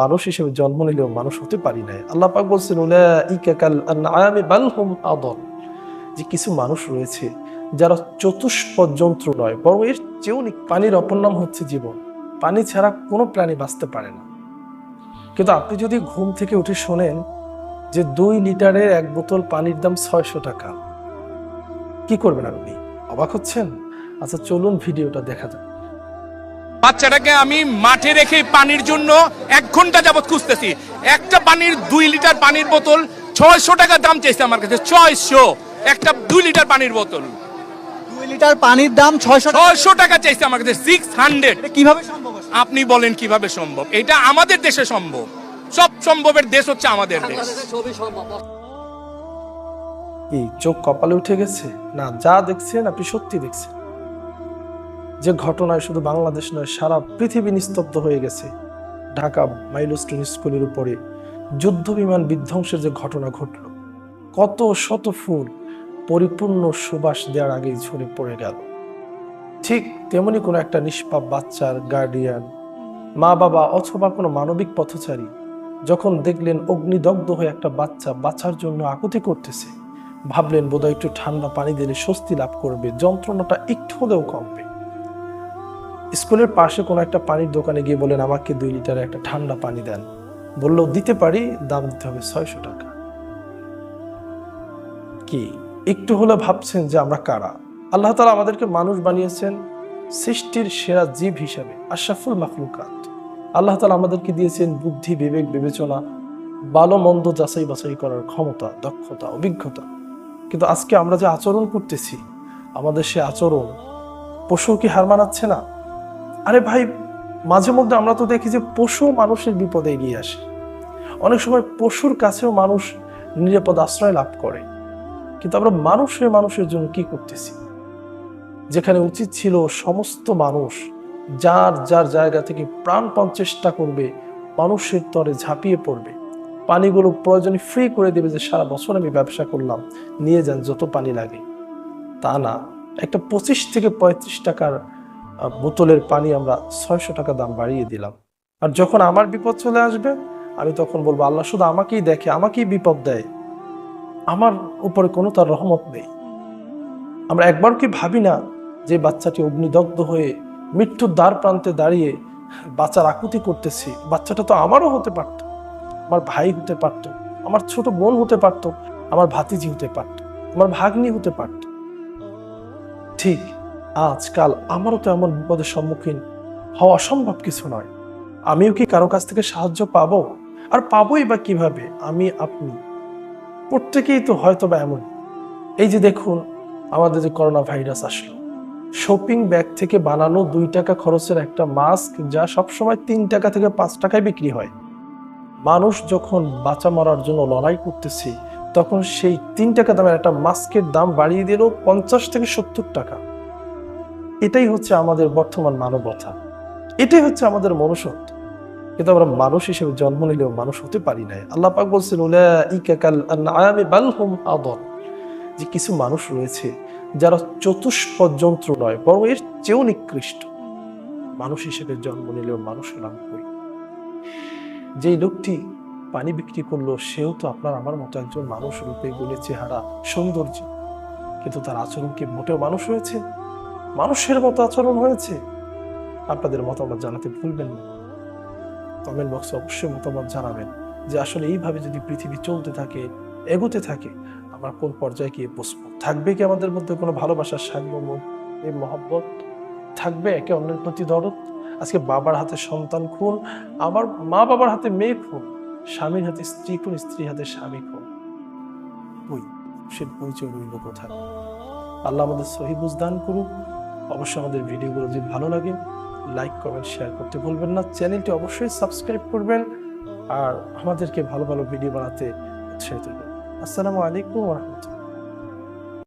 মানুষ হিসেবে জন্ম নিলেও মানুষ হতে পারি নাই। আল্লাহ পাক বলছেন আদল যে কিছু মানুষ রয়েছে, যারা চতুষ্পদ যন্ত্র নয়, বরং এর চেয়েও পানির অপর নাম হচ্ছে জীবন। পানি ছাড়া কোনো প্রাণী বাঁচতে পারে না। কিন্তু আপনি যদি ঘুম থেকে উঠে শোনেন যে দুই লিটারের এক বোতল পানির দাম ছয়শো টাকা, কি করবেন আপনি? অবাক হচ্ছেন? আচ্ছা চলুন ভিডিওটা দেখা যাক। বাচ্চাটাকে আমি মাঠে রেখে পানির জন্য এক ঘণ্টা যাবৎ খুঁজতেছি। একটা পানির দুই লিটার পানির বোতল ছয়শো টাকা দাম চাইছে আমার কাছে ছয়শো। একটা দুই লিটার পানির বোতল। দুই লিটার পানির দাম ছয়শো টাকা। ছয়শো টাকা চাইছে আমার কাছে সিক্স হান্ড্রেড এটা কীভাবে সম্ভব আপনি বলেন কীভাবে সম্ভব? এটা আমাদের দেশে সম্ভব। সব সম্ভবের দেশ হচ্ছে আমাদের দেশ। কি চোখ কপালে উঠে গেছে? না যা দেখছেন আপনি সত্যি দেখছেন। যে ঘটনায় শুধু বাংলাদেশ নয়, সারা পৃথিবী নিস্তব্ধ হয়ে গেছে। ঢাকা মাইলস্টোন স্কুলের উপরে যুদ্ধ বিমান বিধ্বংসের যে ঘটনা ঘটল, কত শত ফুল পরিপূর্ণ সুবাস দেওয়ার আগেই ঝরে পড়ে গেল। ঠিক তেমনি কোনো একটা নিষ্পাপ বাচ্চার গার্ডিয়ান মা বাবা অথবা কোনো মানবিক পথচারী যখন দেখলেন অগ্নিদগ্ধ হয়ে একটা বাচ্চা বাঁচার জন্য আকুতি করতেছে, ভাবলেন বোধহয় একটু ঠান্ডা পানি দিলে স্বস্তি লাভ করবে, যন্ত্রণাটা একটু হলেও কমবে। স্কুলের পাশে কোনো একটা পানির দোকানে গিয়ে বলেন আমাকে দুই লিটার একটা ঠান্ডা পানি দেন। বললেও, দিতে পারি, দাম দিতে হবে ছয়শো টাকা। কি, একটু হলে ভাবছেন যে আমরা কারা? আল্লাহ তালা আমাদেরকে মানুষ বানিয়েছেন সৃষ্টির সেরা জীব হিসাবে, আশরাফুল মাখলুকাত। আল্লাহ তালা আমাদেরকে দিয়েছেন বুদ্ধি, বিবেক, বিবেচনা, ভালো মন্দ যাচাই বাছাই করার ক্ষমতা, দক্ষতা, অভিজ্ঞতা। কিন্তু আজকে আমরা যে আচরণ করতেছি, আমাদের সে আচরণ পশু কি হার মানাচ্ছে না? আরে ভাই, মাঝে মধ্যে আমরা তো দেখি যে পশু মানুষের বিপদে এগিয়ে আসে। অনেক সময় পশুর কাছেও মানুষ নিরাপদ আশ্রয় লাভ করে। কিন্তু আমরা মানুষ হয়ে মানুষের জন্য কি করতেছি? যেখানে উচিত ছিল সমস্ত মানুষ যার যার জায়গা থেকে প্রাণপণ চেষ্টা করবে, মানুষের তরে ঝাঁপিয়ে পড়বে। পানিগুলো প্রয়োজনে ফ্রি করে দেবে যে সারা বছর আমি ব্যবসা করলাম, নিয়ে যান যত পানি লাগে। তা না, একটা পঁচিশ থেকে পঁয়ত্রিশ টাকার বোতলের পানি আমরা ছয়শো টাকা দাম বাড়িয়ে দিলাম। আর যখন আমার বিপদ চলে আসবে, আমি তখন বলব, আল্লাহ শুধু আমাকেই দেখে, আমাকেই বিপদ দেয়। আমার উপরে কোনো তার রহমত নেই। আমরা একবার কি ভাবি না যে বাচ্চাটি অগ্নিদগ্ধ হয়ে মৃত্যুর দ্বার প্রান্তে দাঁড়িয়ে বাচ্চার আকুতি করতেছি? বাচ্চাটা তো আমারও হতে পারত, আমার ভাই হতে পারত, আমার ছোট বোন হতে পারত, আমার ভাতিজি হতে পারত, আমার ভাগ্নি হতে পারত। ঠিক আজকাল আমারও তো এমন বিপদের সম্মুখীন হওয়া অসম্ভব কিছু নয়। আমিও কি কারও কাছ থেকে সাহায্য পাবো? আর পাবোই বা কীভাবে? আমি, আপনি। প্রত্যেকেই তো হয়তো বা এমন। এই যে দেখুন, আমাদের যে করোনা ভাইরাস আসলো। শপিং ব্যাগ থেকে বানানো দুই টাকা খরচের একটা মাস্ক যা সবসময় তিন টাকা থেকে পাঁচ টাকায় বিক্রি হয়। মানুষ যখন বাঁচা মরার জন্য লড়াই করতেছে, তখন সেই তিন টাকা দামের একটা মাস্কের দাম বাড়িয়ে দিল পঞ্চাশ থেকে সত্তর টাকা। এটাই হচ্ছে আমাদের বর্তমান মানবতা। এটাই হচ্ছে আমাদের মনুষ্যত্ব। কিন্তু আমরা মানুষ হিসেবে জন্ম নিলেও মানুষ হতে পারি নাই। আল্লাহ পাক বলছেন যে কিছু মানুষ রয়েছে, যারা চতুষ্পদ যন্ত্র নয়, বরং এর চেয়েও নিকৃষ্ট। মানুষ হিসেবে জন্ম নিলেও মানুষ নাম করি যেই লোকটি পানি বিক্রি করল, সেও তো আপনার আমার মতো একজন মানুষ রূপে গুণে চেহারা সৌন্দর্য। কিন্তু তার আচরণ কি মোটেও মানুষ হয়েছে? মানুষের মতো আচরণ হয়েছে? আপনাদের মতামত জানাতে ভুলবেন না। কমেন্ট বক্সে অবশ্যই মতামত জানাবেন যে আসলে এইভাবে যদি পৃথিবী চলতে থাকে, এগোতে থাকে, আমরা কোন পর্যায়ে গিয়ে বসবো? থাকবে কি আমাদের মধ্যে কোনো ভালোবাসার সার্বম এই মহব্বত থাকবে একে অন্যের প্রতি দরদ? আজকে বাবার হাতে সন্তান খুন, আমার মা বাবার হাতে মেয়ে খুন, স্বামীর হাতে স্ত্রী খুন, স্ত্রীর হাতে স্বামী খুন। ওই, সে পরিচয় রইল কোথায়? আল্লাহ আমাদের সহি বুঝদান করুক অবশ্যই আমাদের ভিডিওগুলো যদি ভালো লাগে লাইক কমেন্ট শেয়ার করতে ভুলবেন না। চ্যানেলটি অবশ্যই সাবস্ক্রাইব করবেন আর আমাদেরকে ভালো ভালো ভিডিও বানাতে উৎসাহিত করবেন। আসসালামু আলাইকুম রহমতুল্লাহ।